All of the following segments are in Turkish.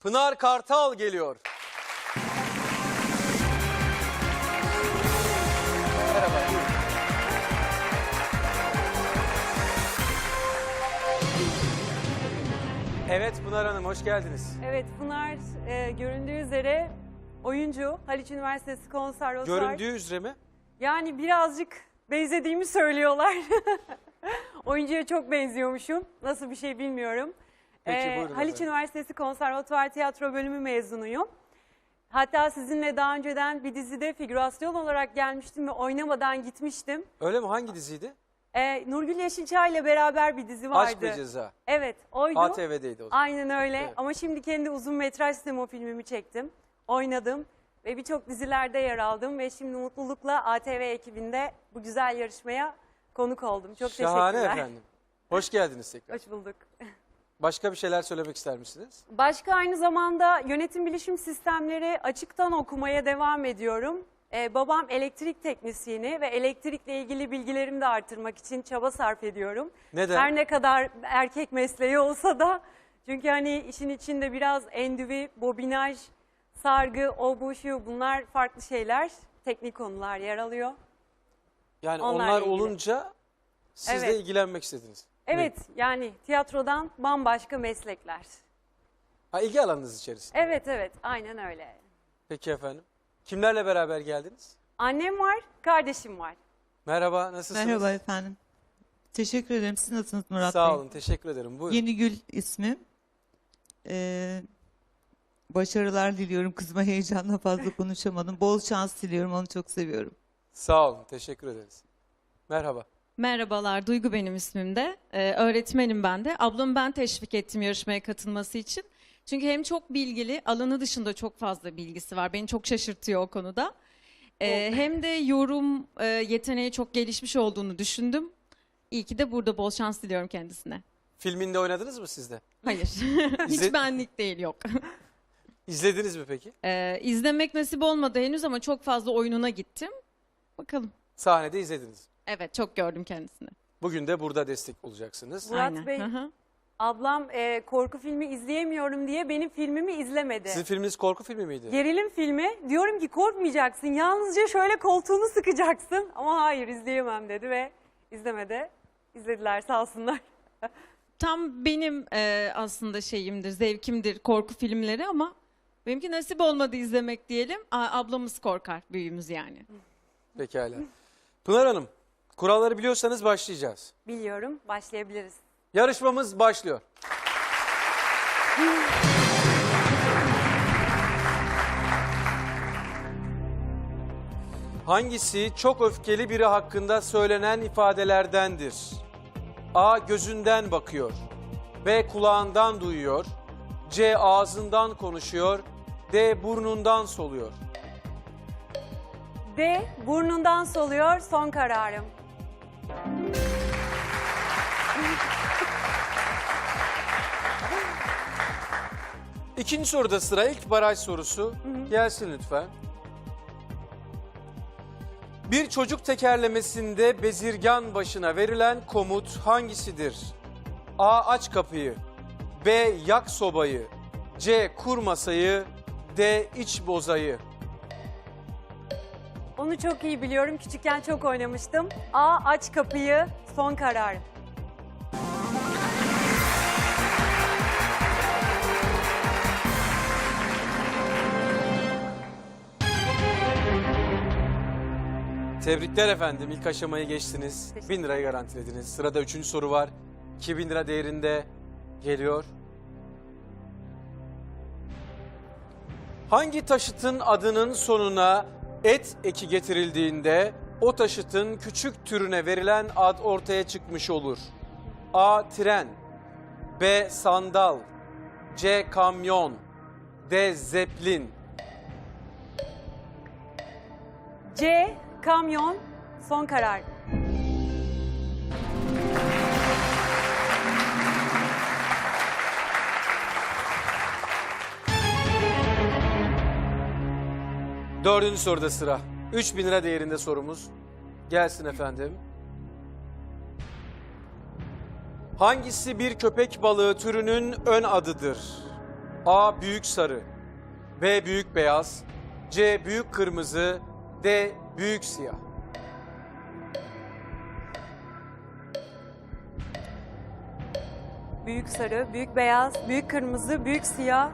Pınar Kartal geliyor. Merhaba. Evet Pınar Hanım hoş geldiniz. Evet Pınar e, göründüğü üzere oyuncu Haliç Üniversitesi Konservatuvar. Göründüğü üzere mi? Yani birazcık benzediğimi söylüyorlar. Oyuncuya çok benziyormuşum. Nasıl bir şey bilmiyorum. Peki, Ee, Haliç efendim. Üniversitesi Konservatuvar Tiyatro Bölümü mezunuyum. Hatta sizinle daha önceden bir dizide figürasyon olarak gelmiştim ve oynamadan gitmiştim. Öyle mi? Hangi diziydi? Ee, Nurgül Yeşilçay ile beraber bir dizi vardı. Aşk ve Ceza. Evet, oydu. ATV'deydi o zaman. Aynen öyle Evet. ama şimdi kendi uzun metraj sinema filmimi çektim. Oynadım ve birçok dizilerde yer aldım ve şimdi mutlulukla ATV ekibinde bu güzel yarışmaya konuk oldum. Çok Şahane teşekkürler. efendim. Hoş geldiniz tekrar. Hoş bulduk. Başka bir şeyler söylemek ister misiniz? Başka aynı zamanda yönetim bilişim sistemleri açıktan okumaya devam ediyorum. Ee, babam elektrik teknisyeni ve elektrikle ilgili bilgilerimi de artırmak için çaba sarf ediyorum. Neden? Her ne kadar erkek mesleği olsa da çünkü hani işin içinde biraz endüvi, bobinaj, sargı, o bu şu bunlar farklı şeyler, teknik konular yer alıyor. Yani onlar ilgili. olunca siz de Evet. ilgilenmek istediniz. Evet yani tiyatrodan bambaşka meslekler. Ha ilgi alanınız içerisinde. Evet evet aynen öyle. Peki efendim. Kimlerle beraber geldiniz? Annem var, kardeşim var. Merhaba, nasılsınız? Merhaba efendim. Teşekkür ederim. Siz nasılsınız Murat Sağ Bey? olun, teşekkür ederim. Buyurun. Yeni Gül ismim. Ee, başarılar diliyorum. Kızıma heyecanla fazla konuşamadım. Bol şans diliyorum. Onu çok seviyorum. Sağ olun, teşekkür ederiz. Merhaba. Merhabalar, Duygu benim ismim de. Ee, öğretmenim ben de. Ablamı ben teşvik ettim yarışmaya katılması için. Çünkü hem çok bilgili, alanı dışında çok fazla bilgisi var. Beni çok şaşırtıyor o konuda. Ee, hem de yorum e, yeteneği çok gelişmiş olduğunu düşündüm. İyi ki de burada bol şans diliyorum kendisine. Filminde oynadınız mı siz de? Hayır, İzle- hiç benlik değil yok. İzlediniz mi peki? Ee, izlemek nasip olmadı henüz ama çok fazla oyununa gittim. Bakalım. Sahnede izlediniz. Evet, çok gördüm kendisini. Bugün de burada destek olacaksınız. Murat Aynen. Bey, Hı hı. ablam e, korku filmi izleyemiyorum diye benim filmimi izlemedi. Sizin filminiz korku filmi miydi? Gerilim filmi. Diyorum ki korkmayacaksın. Yalnızca şöyle koltuğunu sıkacaksın. Ama hayır izleyemem dedi ve izlemedi. İzlediler sağ olsunlar. Tam benim e, aslında şeyimdir, zevkimdir korku filmleri ama benimki nasip olmadı izlemek diyelim. A- ablamız korkar, büyüğümüz yani. Pekala. Pınar Hanım, kuralları biliyorsanız başlayacağız. Biliyorum. Başlayabiliriz. Yarışmamız başlıyor. Hangisi çok öfkeli biri hakkında söylenen ifadelerdendir? A. Gözünden bakıyor. B. Kulağından duyuyor. C. Ağzından konuşuyor. D. Burnundan soluyor. D. Burnundan soluyor. Son kararım. İkinci soruda sıra ilk baraj sorusu. Gelsin lütfen. Bir çocuk tekerlemesinde bezirgan başına verilen komut hangisidir? A. Aç kapıyı. B. Yak sobayı. C. Kur masayı. D. iç bozayı. Onu çok iyi biliyorum. Küçükken çok oynamıştım. A. Aç kapıyı. Son kararım. Tebrikler efendim. İlk aşamayı geçtiniz. Teşekkür 1000 lirayı garantilediniz. Sırada üçüncü soru var. 2000 lira değerinde geliyor. Hangi taşıtın adının sonuna et eki getirildiğinde o taşıtın küçük türüne verilen ad ortaya çıkmış olur? A. Tren B. Sandal C. Kamyon D. Zeplin C. Kamyon. Son karar. Dördüncü soruda sıra. 3000 lira değerinde sorumuz. Gelsin efendim. Hangisi bir köpek balığı türünün ön adıdır? A. Büyük sarı B. Büyük beyaz C. Büyük kırmızı D. Büyük siyah Büyük sarı, büyük beyaz, büyük kırmızı, büyük siyah.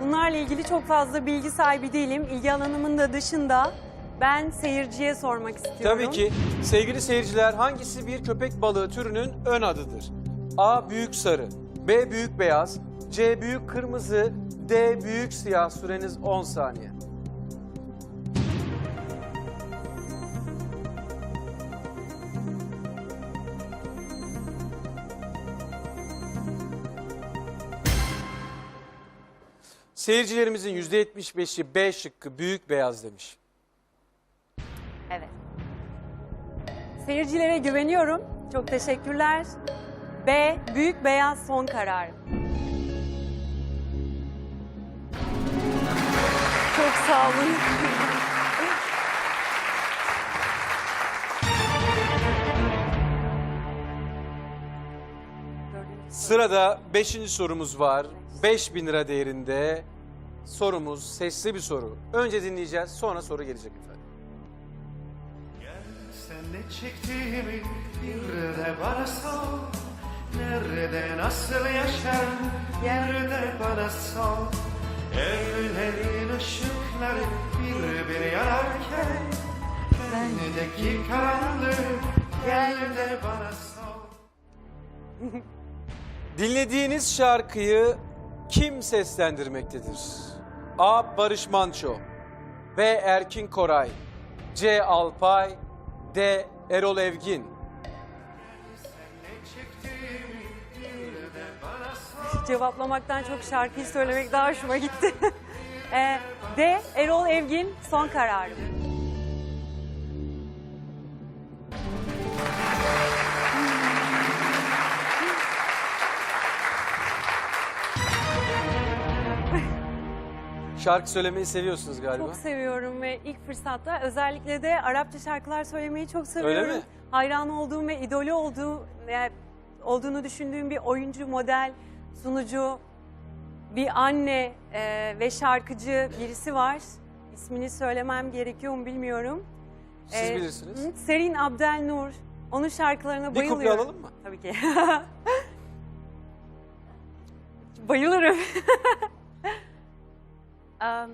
Bunlarla ilgili çok fazla bilgi sahibi değilim. İlgi alanımın da dışında. Ben seyirciye sormak istiyorum. Tabii ki. Sevgili seyirciler hangisi bir köpek balığı türünün ön adıdır? A. Büyük sarı B. Büyük beyaz C. Büyük kırmızı D. Büyük siyah Süreniz 10 saniye. Seyircilerimizin %75'i B şıkkı büyük beyaz demiş. Evet. Seyircilere güveniyorum. Çok teşekkürler. B. Büyük beyaz son kararım. Çok sağ olun. Sırada 5. sorumuz var. 5000 lira değerinde sorumuz sesli bir soru. Önce dinleyeceğiz sonra soru gelecek efendim. Sen ne çektiğimi bir de bana sor Nerede nasıl yaşarım yerde bana sor Evlerin ışıkları bir bir yanarken Bendeki karanlık gel de bana sor Dinlediğiniz şarkıyı kim seslendirmektedir? A. Barış Manço B. Erkin Koray C. Alpay D. Erol Evgin Cevaplamaktan çok şarkıyı söylemek daha hoşuma gitti. Ee, D. Erol Evgin son kararım. Şarkı söylemeyi seviyorsunuz galiba. Çok seviyorum ve ilk fırsatta özellikle de Arapça şarkılar söylemeyi çok seviyorum. Öyle mi? Hayran olduğum ve idolü olduğu, olduğunu düşündüğüm bir oyuncu, model, sunucu, bir anne e, ve şarkıcı birisi var. İsmini söylemem gerekiyor mu bilmiyorum. Siz Ee, bilirsiniz. hı, Serin Abdelnur. Onun şarkılarına Bir bayılıyorum. kuple alalım mı? Tabii ki. Bayılırım. um,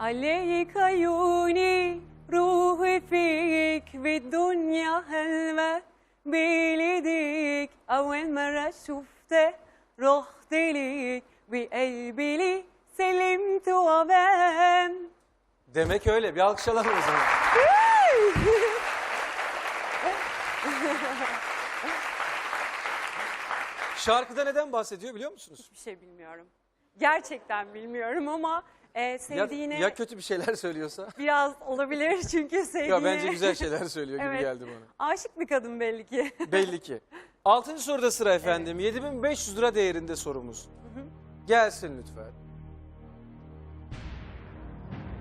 عليك عيوني روحي فيك بالدنيا هلوة بلديك أول مرة شفته رحت ليك بقلبي لي سلمت وبان Demek öyle. Bir alkış alalım o zaman. Şarkıda neden bahsediyor biliyor musunuz? Hiçbir şey bilmiyorum. Gerçekten bilmiyorum ama e, Ya, sevdiğine ya kötü bir şeyler söylüyorsa? biraz olabilir çünkü sevdiğine... Ya bence güzel şeyler söylüyor gibi Evet. geldi bana. Aşık bir kadın belli ki. Belli ki. Altıncı soruda sıra efendim. 7500 lira değerinde sorumuz. Gelsin lütfen.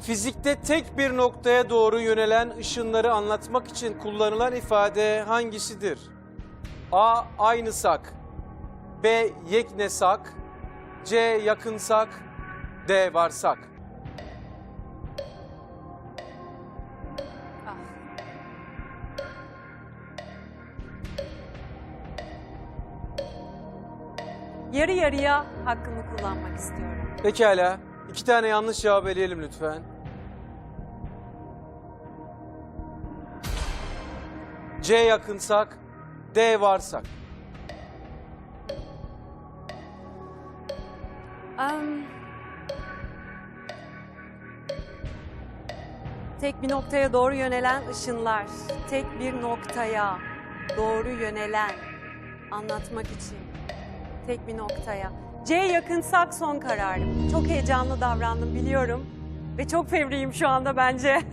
Fizikte tek bir noktaya doğru yönelen ışınları anlatmak için kullanılan ifade hangisidir? A. Aynısak B. Yeknesak C. Yakınsak D. Varsak Ah. Yarı yarıya hakkımı kullanmak istiyorum. Pekala. İki tane yanlış cevap eleyelim lütfen. C yakınsak, D varsak. Am, tek bir noktaya doğru yönelen ışınlar. Tek bir noktaya doğru yönelen anlatmak için. Tek bir noktaya. C yakınsak son kararım. Çok heyecanlı davrandım biliyorum. Ve çok fevriyim şu anda bence.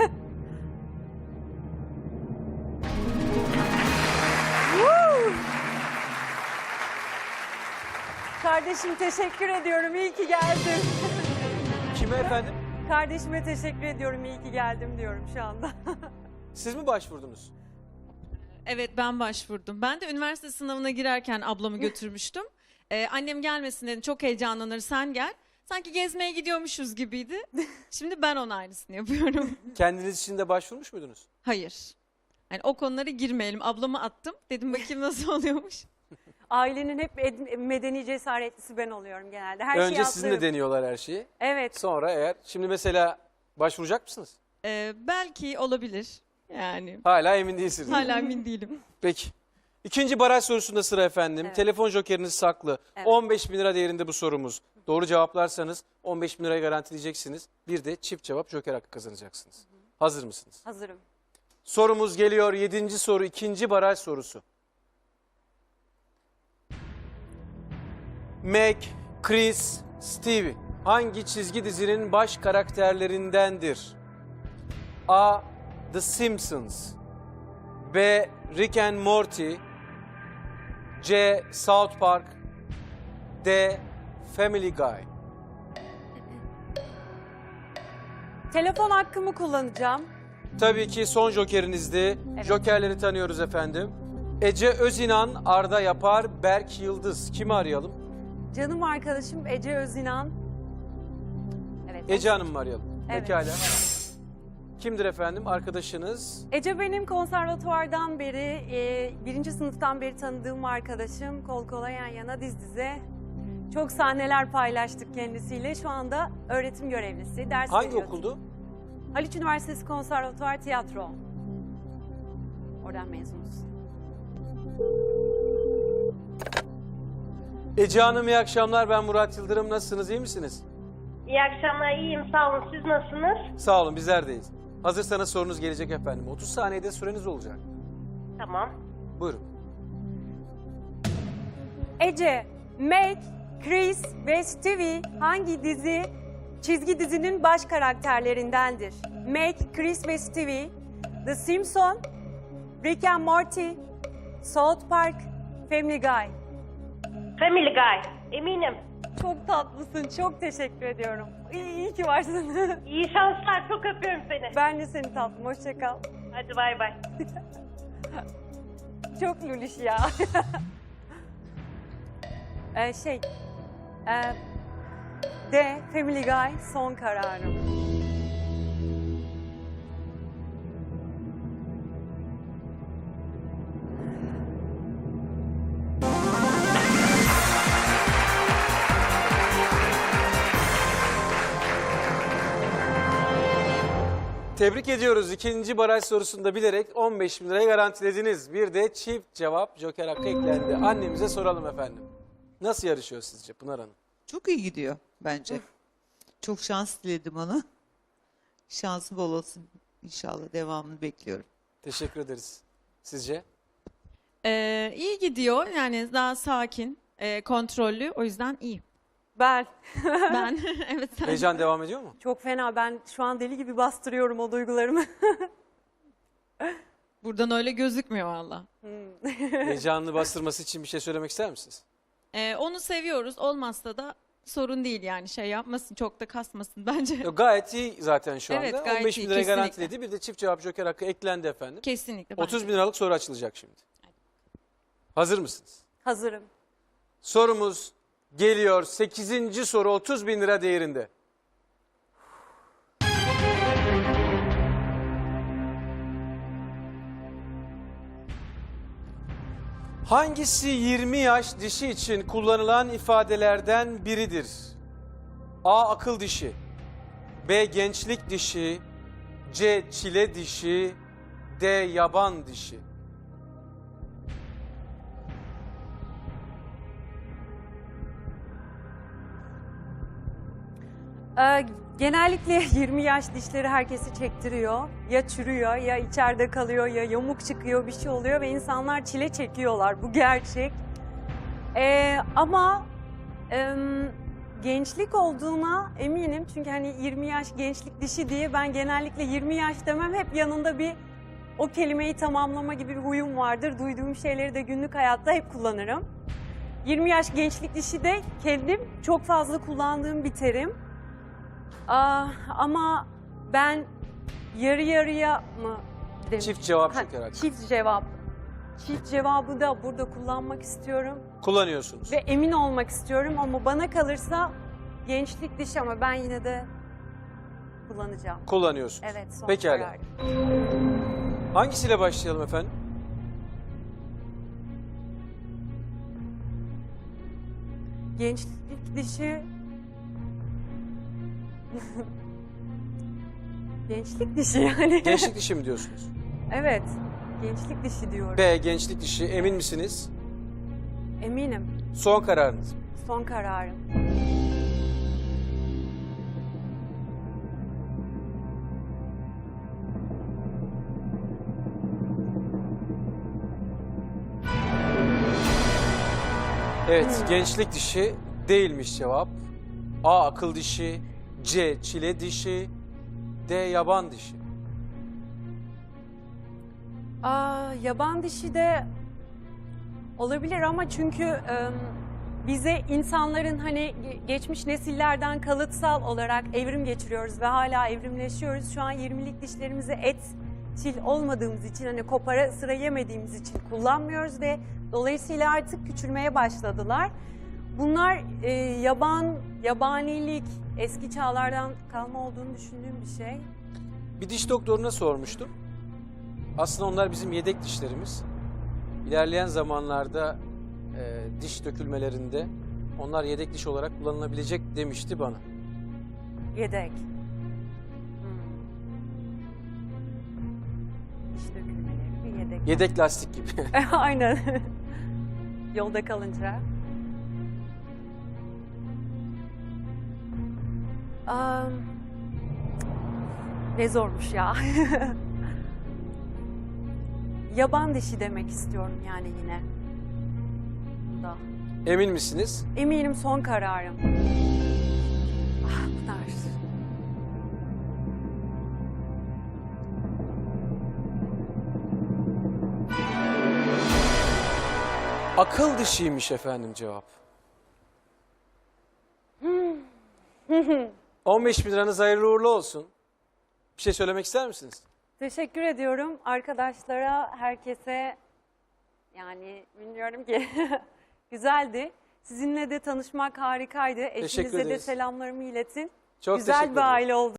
Kardeşim teşekkür ediyorum. İyi ki geldin. Kime efendim? Kardeşime teşekkür ediyorum. İyi ki geldim diyorum şu anda. Siz mi başvurdunuz? Evet ben başvurdum. Ben de üniversite sınavına girerken ablamı götürmüştüm. Ee, annem gelmesin dedi çok heyecanlanır sen gel. Sanki gezmeye gidiyormuşuz gibiydi. Şimdi ben ona aynısını yapıyorum. Kendiniz için de başvurmuş muydunuz? Hayır. Yani o konulara girmeyelim. Ablamı attım. Dedim bakayım nasıl oluyormuş. Ailenin hep ed- medeni cesaretlisi ben oluyorum genelde. Her şeyi Önce sizinle atlarım. deniyorlar her şeyi. Evet. Sonra eğer şimdi mesela başvuracak mısınız? Ee, belki olabilir. Yani Hala emin değilsiniz. hala emin değilim. Peki. İkinci baraj sorusunda sıra efendim. Evet. Telefon jokeriniz saklı. Evet. 15 bin lira değerinde bu sorumuz. Doğru cevaplarsanız 15 bin lirayı garantileyeceksiniz. Bir de çift cevap joker hakkı kazanacaksınız. Hazır mısınız? Hazırım. Sorumuz geliyor. Yedinci soru. ikinci baraj sorusu. Meg, Chris, Steve hangi çizgi dizinin baş karakterlerindendir? A. The Simpsons B. Rick and Morty C. South Park D. Family Guy Telefon hakkımı kullanacağım. Tabii ki son jokerinizdi. Evet. Jokerleri tanıyoruz efendim. Ece Özinan, Arda Yapar, Berk Yıldız. Kimi arayalım? Canım arkadaşım Ece Özinan. Evet. Ece Hanım mı arayalım? Evet. Pekala. Kimdir efendim? Arkadaşınız. Ece benim konservatuvardan beri, e, birinci sınıftan beri tanıdığım arkadaşım. Kol kola yan yana diz dize. Çok sahneler paylaştık kendisiyle. Şu anda öğretim görevlisi. Ders Hangi veriyor. okuldu? Haliç Üniversitesi Konservatuvar Tiyatro. Oradan mezunuz. Ece Hanım iyi akşamlar. Ben Murat Yıldırım. Nasılsınız? İyi misiniz? İyi akşamlar, iyiyim. Sağ olun. Siz nasılsınız? Sağ olun. Bizler deyiz. Hazırsanız sorunuz gelecek efendim. 30 saniyede süreniz olacak. Tamam. Buyurun. Ece, Meg, Chris ve Stevie hangi dizi, çizgi dizinin baş karakterlerindendir? Meg, Chris ve Stevie, The Simpsons, Rick and Morty, South Park, Family Guy. Family Guy. Eminim. Çok tatlısın, çok teşekkür ediyorum. İyi, iyi ki varsın. İyi şanslar. Çok öpüyorum seni. ben de seni tatlım, hoşça kal. Hadi bay bay. Çok luluş ya. ee, şey, e, D, Family Guy son kararım. Tebrik ediyoruz. İkinci baraj sorusunda bilerek 15 bin lirayı garantilediniz. Bir de çift cevap joker hakkı eklendi. Annemize soralım efendim. Nasıl yarışıyor sizce Pınar Hanım? Çok iyi gidiyor bence. Çok şans diledim ona. Şansı bol olsun inşallah. Devamını bekliyorum. Teşekkür ederiz. Sizce? Ee, iyi gidiyor. Yani daha sakin, e, kontrollü. O yüzden iyi. Ben Ben evet sen. Heyecan devam ediyor mu? çok fena, ben şu an deli gibi bastırıyorum o duygularımı. Buradan öyle gözükmüyor valla. Heyecanını bastırması için bir şey söylemek ister misiniz? Ee, onu seviyoruz. Olmazsa da sorun değil yani şey yapmasın çok da kasmasın bence. Yok, gayet iyi zaten şu anda. Evet, gayet 15 bin iyi, lirayı kesinlikle. garantiledi. Bir de çift cevap joker hakkı eklendi efendim. Kesinlikle. bence. 30 bin liralık soru açılacak şimdi. Hazır mısınız? Hazırım. Sorumuz geliyor. 8. soru 30 bin lira değerinde. Hangisi 20 yaş dişi için kullanılan ifadelerden biridir? A. Akıl dişi B. Gençlik dişi C. Çile dişi D. Yaban dişi Ee, genellikle 20 yaş dişleri herkesi çektiriyor. Ya çürüyor, ya içeride kalıyor, ya yamuk çıkıyor, bir şey oluyor ve insanlar çile çekiyorlar. Bu gerçek. Ee, ama em, gençlik olduğuna eminim. Çünkü hani 20 yaş gençlik dişi diye ben genellikle 20 yaş demem. Hep yanında bir o kelimeyi tamamlama gibi bir huyum vardır. Duyduğum şeyleri de günlük hayatta hep kullanırım. 20 yaş gençlik dişi de kendim çok fazla kullandığım bir terim. Aa, ama ben yarı yarıya mı demiş? Çift cevap Ha, hakkı. Çift cevap. Çift cevabı da burada kullanmak istiyorum Kullanıyorsunuz. ve emin olmak istiyorum ama bana kalırsa Gençlik dişi ama ben yine de kullanacağım. Kullanıyorsunuz. Evet son Pekala. kararım. Hangisiyle başlayalım efendim? Gençlik dişi... Gençlik dişi yani. Gençlik dişi mi diyorsunuz? evet. Gençlik dişi diyorum. B. Gençlik dişi. Emin misiniz? Eminim. Son kararınız. mı? Son kararım. Evet, gençlik dişi değilmiş cevap. A. Akıl dişi. C. Çile dişi. D. Yaban dişi. Aa, yaban dişi de olabilir ama çünkü em, bize insanların hani ge- geçmiş nesillerden kalıtsal olarak evrim geçiriyoruz ve hala evrimleşiyoruz. Şu an 20'lik dişlerimizi et çil olmadığımız için hani kopara sıra yemediğimiz için kullanmıyoruz ve dolayısıyla artık küçülmeye başladılar. Bunlar e, yaban, yabanilik, eski çağlardan kalma olduğunu düşündüğüm bir şey. Bir diş doktoruna sormuştum. Aslında onlar bizim yedek dişlerimiz. İlerleyen zamanlarda e, diş dökülmelerinde onlar yedek diş olarak kullanılabilecek demişti bana. Yedek. Hmm. Diş dökülmeleri bir yedek. Yedek lastik gibi. Aynen. Yolda kalınca. Am, ne zormuş ya. Yaban dişi demek istiyorum yani yine. Bunda. Emin misiniz? Eminim son kararım. Ah Pınar. Akıl dişiymiş efendim cevap. 15 bin liranız hayırlı uğurlu olsun. Bir şey söylemek ister misiniz? Teşekkür ediyorum arkadaşlara, herkese. Yani bilmiyorum ki güzeldi. Sizinle de tanışmak harikaydı. Eşinize de ederiz. selamlarımı iletin. Çok Güzel teşekkür bir ederim. aile oldu.